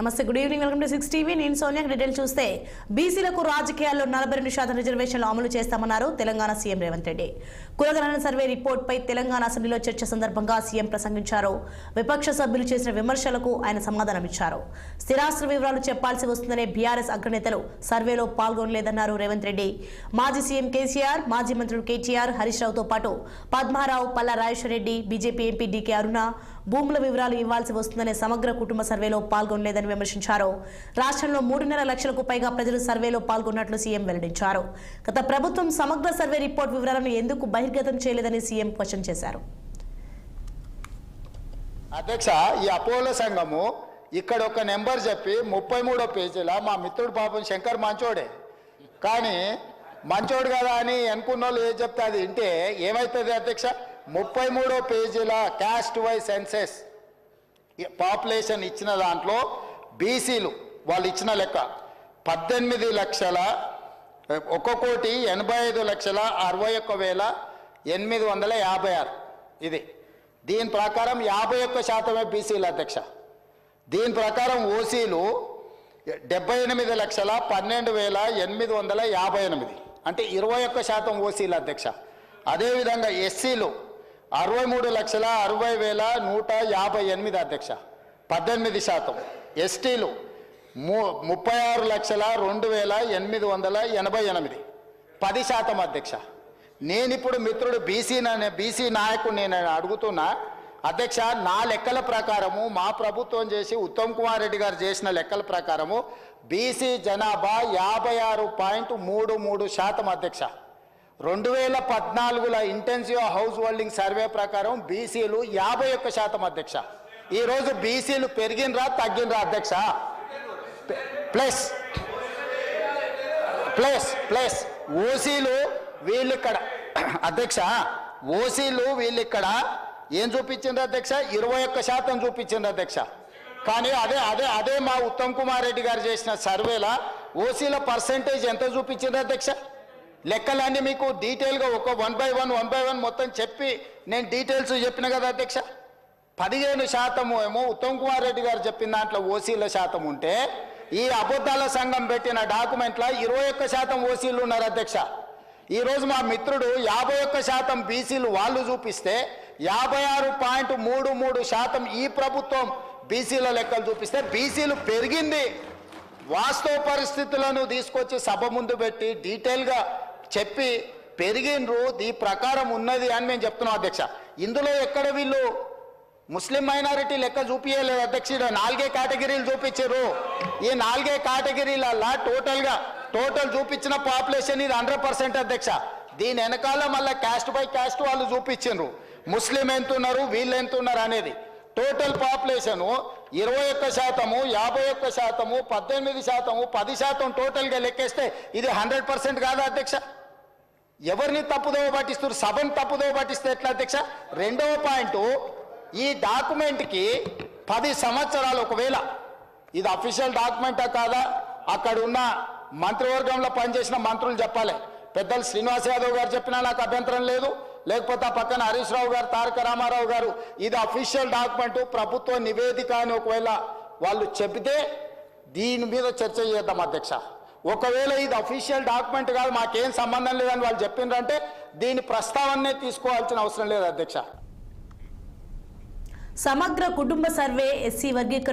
నమస్తే good evening welcome to six TV నేను Sonia. Detail చూస్తే బీసీలకు రాజకీయాల్లో నలభై రెండు శాతం రిజర్వేషన్లు అమలు చేస్తామన్నారు తెలంగాణ సీఎం రేవంత్ రెడ్డి. కులగణన సర్వే రిపోర్ట్ పై తెలంగాణ అసెంబ్లీలో చర్చ సందర్భంగా సీఎం ప్రసంగించారు. విపక్ష సభ్యులు చేసిన విమర్శలకు ఆయన సమాధానమిచ్చారు స్థిరాస్తుల వివరాలు చెప్పాల్సి వస్తుందనే బీఆర్ఎస్ అగ్రనేతలు సర్వేలో పాల్గొనలేదన్నారు రేవంత్ రెడ్డి. మాజీ సీఎం కేసీఆర్ మాజీ మంత్రులు కేటీఆర్ హరీష్ రావుతో పాటు Padmarao Palla Rajeshwara Reddy BJP MP DK Aruna భూముల వివరాలు ఇవ్వాల్సి వస్తుందనే సమగ్ర కుటుంబ సర్వేలో పాల్గొనలేదని విమర్శించారు. రాష్ట్రంలో మూడున్నర లక్షలకు పైగా ప్రజలు సర్వేలో పాల్గొన్నట్లు సీఎం వెల్లడించారు. గత ప్రభుత్వం సమగ్ర సర్వే రిపోర్ట్ వివరాలను ఎందుకు బహిర్గతం చేయలేదని సీఎం క్వశ్చన్ చేశారు. అధ్యక్ష ఈ అపోలో సంఘము ఇక్కడ ఒక నెంబర్ చెప్పి ముప్పై మూడో పేజీలో మా మిత్రుడు పాపం శంకర్ మంచోడే. కానీ మంచోడు కదా అని అనుకున్న వాళ్ళు ఏం చెప్తే అది వింటే ఏమవుతుంది అధ్యక్ష? ముప్పై మూడో పేజీల క్యాస్ట్ వై సెన్సెస్ పాపులేషన్ ఇచ్చిన దాంట్లో బీసీలు వాళ్ళు ఇచ్చిన లెక్క పద్దెనిమిది లక్షల ఒక కోటి ఎనభై ఐదు లక్షల అరవై ఒక్క వేల ఎనిమిది వందల యాభై ఆరు. ఇది. దీని ప్రకారం యాభై ఒక్క శాతమే బీసీలు అధ్యక్ష. దీని ప్రకారం ఓసీలు డెబ్బై ఎనిమిది లక్షల పన్నెండు వేల ఎనిమిది వందల యాభై ఎనిమిది. అంటే ఇరవై ఒక్క శాతం ఓసీలు అధ్యక్ష. అదేవిధంగా ఎస్సీలు అరవై మూడు లక్షల అరవై వేల నూట యాభై ఎనిమిది అధ్యక్ష. పద్దెనిమిది శాతం. ఎస్టీలు ము ముప్పై ఆరు లక్షల రెండు వేల ఎనిమిది వందల ఎనభై ఎనిమిది. పది శాతం అధ్యక్ష. నేనిప్పుడు మిత్రుడు బీసీ బీసీ నాయకుడు నేను అడుగుతున్నా అధ్యక్ష నా లెక్కల ప్రకారము మా ప్రభుత్వం చేసి ఉత్తమ్ కుమార్ రెడ్డి గారు చేసిన లెక్కల ప్రకారము బీసీ జనాభా యాభై ఆరు పాయింట్ మూడు మూడు శాతం అధ్యక్ష. రెండు వేల పద్నాలుగుల ఇంటెన్సివ్ హౌస్ హోల్డింగ్ సర్వే ప్రకారం బీసీలు యాభై ఒక్క శాతం అధ్యక్ష. ఈరోజు బీసీలు పెరిగినరా తగ్గినరా అధ్యక్ష? Plus plus plus. ఓసీలు వీళ్ళు ఇక్కడ అధ్యక్ష ఓసీలు వీళ్ళు ఇక్కడ ఏం చూపించిండ్రు అధ్యక్ష? ఇరవై ఒక్క శాతం చూపించిండ్రు అధ్యక్ష. కానీ అదే అదే అదే మా ఉత్తమ్ కుమార్ రెడ్డి గారు చేసిన సర్వేలా ఓసీల పర్సంటేజ్ ఎంత చూపించిండ్రు అధ్యక్ష? లెక్కలన్నీ మీకు డీటెయిల్గా ఒక one by one one by one మొత్తం చెప్పి నేను డీటెయిల్స్ చెప్పిన కదా అధ్యక్ష? పదిహేను శాతము ఏమో ఉత్తమ్ కుమార్ రెడ్డి గారు చెప్పిన దాంట్లో ఓసీల శాతం ఉంటే ఈ అబద్ధాల సంఘం పెట్టిన డాక్యుమెంట్లో ఇరవై ఒక్క శాతం ఓసీలు ఉన్నారు అధ్యక్ష. ఈరోజు మా మిత్రుడు యాభై ఒక్క శాతం బీసీలు వాళ్ళు చూపిస్తే యాభై ఆరు పాయింట్ మూడు మూడు శాతం ఈ ప్రభుత్వం బీసీల లెక్కలు చూపిస్తే బీసీలు పెరిగింది. వాస్తవ పరిస్థితులను తీసుకొచ్చి సభ ముందు పెట్టి డీటెయిల్గా చెప్పి పెరిగిండ్రు ఈ ప్రకారం ఉన్నది అని మేము చెప్తున్నాం అధ్యక్ష. ఇందులో ఎక్కడ వీళ్ళు ముస్లిం మైనారిటీ లెక్క చూపించలేదు అధ్యక్షుడు నాలుగే కేటగిరీలు చూపించారు. ఈ నాలుగే కేటగిరీలల్లా టోటల్గా టోటల్ చూపించిన పాపులేషన్ ఇది హండ్రెడ్ పర్సెంట్ అధ్యక్ష. దీని వెనకాల మళ్ళీ క్యాస్ట్ బై క్యాస్ట్ వాళ్ళు చూపించిండ్రు ముస్లిం ఎంత ఉన్నారు వీళ్ళు ఎంత ఉన్నారు అనేది. టోటల్ పాపులేషన్ ఇరవై ఒక్క శాతము యాభై ఒక్క శాతము పద్దెనిమిది శాతము పది శాతం టోటల్గా లెక్కేస్తే ఇది హండ్రెడ్ పర్సెంట్ కాదా అధ్యక్ష? ఎవరిని తప్పుదోవ పట్టిస్తారు సభను తప్పుదోవ పట్టిస్తే ఎట్లా అధ్యక్ష? రెండవ పాయింట్ ఈ డాక్యుమెంట్కి పది సంవత్సరాలు ఒకవేళ ఇది అఫీషియల్ డాక్యుమెంటా కాదా? అక్కడ ఉన్న మంత్రివర్గంలో పనిచేసిన మంత్రులు చెప్పాలి. పెద్దలు శ్రీనివాస్ యాదవ్ గారు చెప్పినా నాకు అభ్యంతరం లేదు. లేకపోతే ఆ పక్కన హరీష్ రావు గారు తారక రామారావు గారు ఇది అఫీషియల్ డాక్యుమెంట్ ప్రభుత్వ నివేదిక అని ఒకవేళ వాళ్ళు చెబితే దీని మీద చర్చ చేద్దాం అధ్యక్ష. ఒకవేళ ఇది అఫీషియల్ డాక్యుమెంట్ కాదు మాకేం సంబంధం లేదని వాళ్ళు చెప్పిండ్రంటే దీని ప్రస్తావనే తీసుకోవాల్సిన అవసరం లేదు అధ్యక్ష. సమగ్ర కుటుంబ సర్వే ఎస్సీ వర్గీకరణ